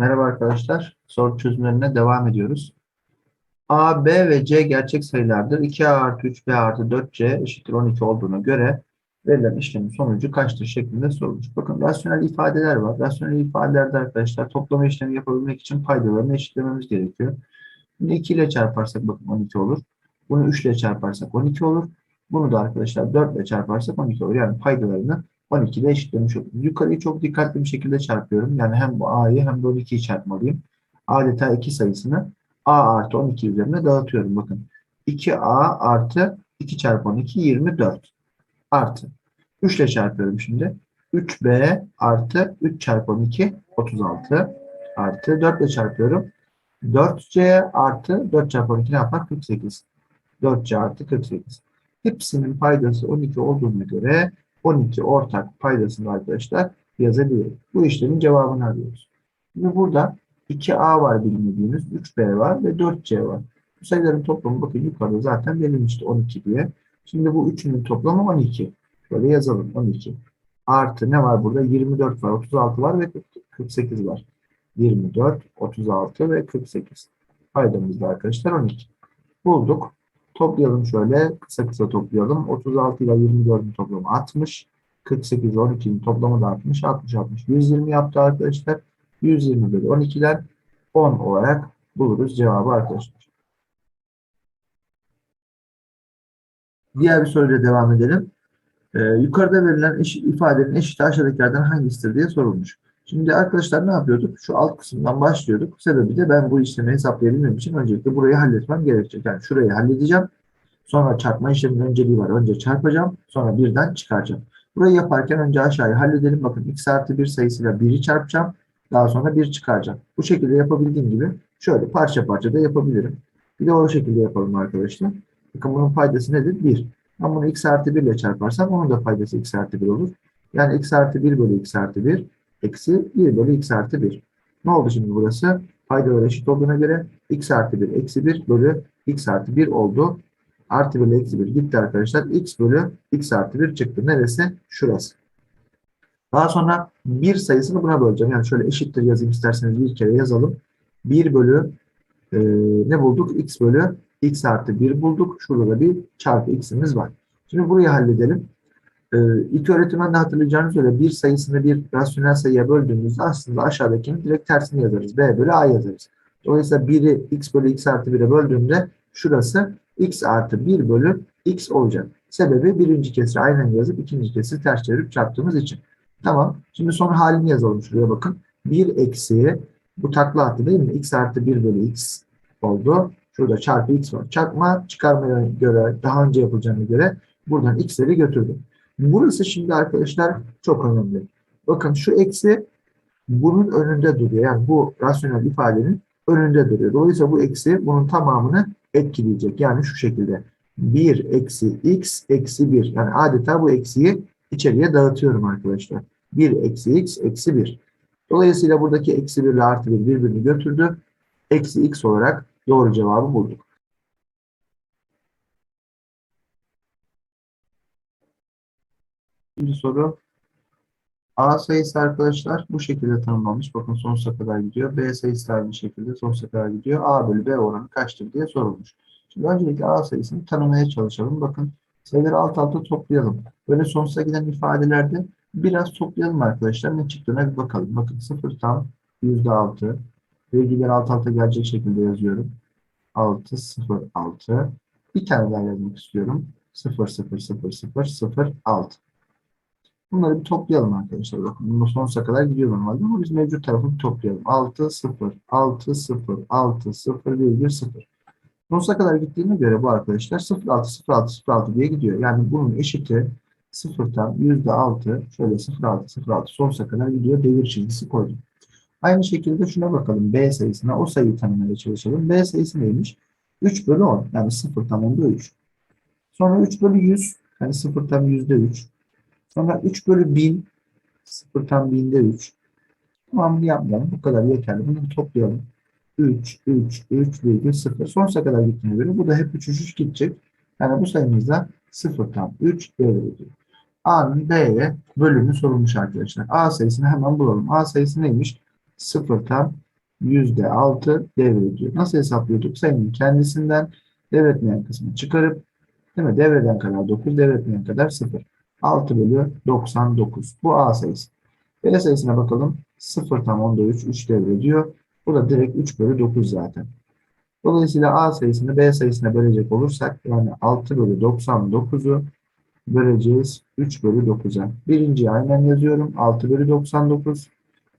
Merhaba arkadaşlar. Soru çözümlerine devam ediyoruz. A, B ve C gerçek sayılardır. 2A artı 3B artı 4C eşittir 12 olduğuna göre verilen işlemin sonucu kaçtır şeklinde sorulmuş. Bakın rasyonel ifadeler var. Rasyonel ifadelerde arkadaşlar toplama işlemi yapabilmek için paydalarını eşitlememiz gerekiyor. Bunu 2 ile çarparsak bakın 12 olur. Bunu 3 ile çarparsak 12 olur. Bunu da arkadaşlar 4 ile çarparsak 12 olur. Yani paydalarını 12 ile eşitlemiş oluruz. Yukarıyı çok dikkatli bir şekilde çarpıyorum. Yani hem bu A'yı hem de 12'yi çarpmalıyım. Adeta 2 sayısını A artı 12 üzerine dağıtıyorum. Bakın 2A artı 2 çarpı 12 24 artı 3 ile çarpıyorum şimdi. 3B artı 3 çarpı 12 36 artı 4 ile çarpıyorum. 4C artı 4 çarpı 12 ne yapar? 48. 4C artı 48. Hepsinin paydası 12 olduğuna göre 12 ortak paydasını arkadaşlar yazabiliyoruz. Bu işlemin cevabını arıyoruz. Şimdi burada 2A var bilmediğimiz, 3B var ve 4C var. Bu sayıların toplamı bakın yukarıda zaten verilmişti 12 diye. Şimdi bu üçünün toplamı 12. Şöyle yazalım 12. Artı ne var burada? 24 var, 36 var ve 48 var. 24, 36 ve 48. Paydamız da arkadaşlar 12. Bulduk. Toplayalım şöyle. Kısa kısa toplayalım. 36 ile 24'ün toplamı 60. 48 ile 12'nin toplamı da 60. 60, 60. 120 yaptı arkadaşlar. 120 bölü 12'den 10 olarak buluruz cevabı arkadaşlar. Diğer bir soruyla devam edelim. Ee, yukarıda verilen eşit, ifadenin eşiti aşağıdakilerden hangisidir diye sorulmuş. Şimdi arkadaşlar ne yapıyorduk? Şu alt kısımdan başlıyorduk. Sebebi de ben bu işlemi hesaplayabilmem için öncelikle burayı halletmem gerekecek. Yani şurayı halledeceğim. Sonra çarpma işleminin önceliği var. Önce çarpacağım. Sonra birden çıkaracağım. Burayı yaparken önce aşağıyı halledelim. Bakın x artı 1 sayısıyla 1'i çarpacağım. Daha sonra 1 çıkaracağım. Bu şekilde yapabildiğim gibi şöyle parça parça da yapabilirim. Bir de o şekilde yapalım arkadaşlar. Bakın bunun paydası nedir? 1. Ben bunu x artı 1 ile çarparsam onun da paydası x artı 1 olur. Yani x artı 1 bölü x artı 1 eksi 1 bölü x artı 1. Ne oldu şimdi burası? Paydalar eşit olduğuna göre x artı 1 eksi 1 bölü x artı 1 oldu. Artı 1 ile eksi 1 gitti arkadaşlar. x bölü x artı 1 çıktı. Neresi? Şurası. Daha sonra 1 sayısını buna böleceğim. Yani şöyle eşittir yazayım isterseniz bir kere yazalım. 1 bölü e, ne bulduk? x bölü x artı 1 bulduk. Şurada da bir çarpı x'imiz var. Şimdi burayı halledelim. Ee, ilk öğretimden de hatırlayacağınız üzere bir sayısını bir rasyonel sayıya böldüğümüzde aslında aşağıdakinin direkt tersini yazarız. B bölü A yazarız. Dolayısıyla 1'i x bölü x artı 1'e böldüğümde şurası x artı 1 bölü x olacak. Sebebi birinci kesri aynen yazıp ikinci kesri ters çevirip çarptığımız için. Tamam. Şimdi son halini yazalım şuraya bakın. 1 eksi bu takla attı değil mi? x artı 1 bölü x oldu. Şurada çarpı x var. Çarpma çıkarmaya göre daha önce yapılacağına göre buradan x'leri götürdüm. Burası şimdi arkadaşlar çok önemli. Bakın şu eksi bunun önünde duruyor. Yani bu rasyonel ifadenin önünde duruyor. Dolayısıyla bu eksi bunun tamamını etkileyecek. Yani şu şekilde 1 eksi x eksi 1. Yani adeta bu eksiyi içeriye dağıtıyorum arkadaşlar. 1 eksi x eksi 1. Dolayısıyla buradaki eksi 1 ile artı 1 birbirini götürdü. Eksi x olarak doğru cevabı bulduk. İkinci soru. A sayısı arkadaşlar bu şekilde tanımlanmış. Bakın sonsuza kadar gidiyor. B sayısı aynı şekilde sonsuza kadar gidiyor. A bölü B oranı kaçtır diye sorulmuş. Şimdi öncelikle A sayısını tanımaya çalışalım. Bakın sayıları alt alta toplayalım. Böyle sonsuza giden ifadelerde biraz toplayalım arkadaşlar. Ne çıktığına bir bakalım. Bakın 0 tam %6. Virgüller alt alta gelecek şekilde yazıyorum. 6, 0, 6. Bir tane daha yazmak istiyorum. 0, 0, 0, 0, 0, 6. Bunları bir toplayalım arkadaşlar. Bakın bunun sonsuza kadar gidiyor normalde ama biz mevcut tarafını bir toplayalım. 6, 0, 6, 0, 6, 0, virgül 0. Sonsuza kadar gittiğine göre bu arkadaşlar 0, 6, 0, 6, 0, 6 diye gidiyor. Yani bunun eşiti 0'tan %6 şöyle 0, 6, 0, 6 sonsuza kadar gidiyor. Devir çizgisi koydum. Aynı şekilde şuna bakalım. B sayısına o sayıyı tanımaya çalışalım. B sayısı neymiş? 3 bölü 10. Yani 0 tam onda 3. Sonra 3 bölü 100. Yani 0 tam %3. Sonra 3 bölü 1000 0 tam 1000'de 3. Tamamını yapmayalım. Bu kadar yeterli. Bunu toplayalım. 3, 3, 3 virgül 0. Sonsuza kadar gittiğine göre bu da hep 3, 3, 3 gidecek. Yani bu sayımızda 0 tam 3 devrediyor. A'nın B'ye bölümü sorulmuş arkadaşlar. A sayısını hemen bulalım. A sayısı neymiş? 0 tam yüzde altı devrediyor. Nasıl hesaplıyorduk? Sayının kendisinden devretmeyen kısmı çıkarıp değil mi? Devreden kadar 9, devretmeyen kadar 0. 6 bölü 99. Bu A sayısı. B sayısına bakalım. 0 tam onda 3, 3 devrediyor. Bu da direkt 3 bölü 9 zaten. Dolayısıyla A sayısını B sayısına bölecek olursak yani 6 bölü 99'u böleceğiz 3 bölü 9'a. Birinciyi aynen yazıyorum. 6 bölü 99.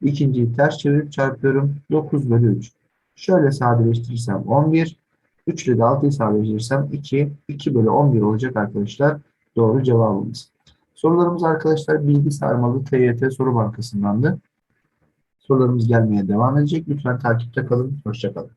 İkinciyi ters çevirip çarpıyorum. 9 bölü 3. Şöyle sadeleştirirsem 11. 3 ile de 6'yı sadeleştirirsem 2. 2 bölü 11 olacak arkadaşlar. Doğru cevabımız. Sorularımız arkadaşlar bilgi sarmalı TYT soru bankasındandı. Sorularımız gelmeye devam edecek. Lütfen takipte kalın. Hoşçakalın.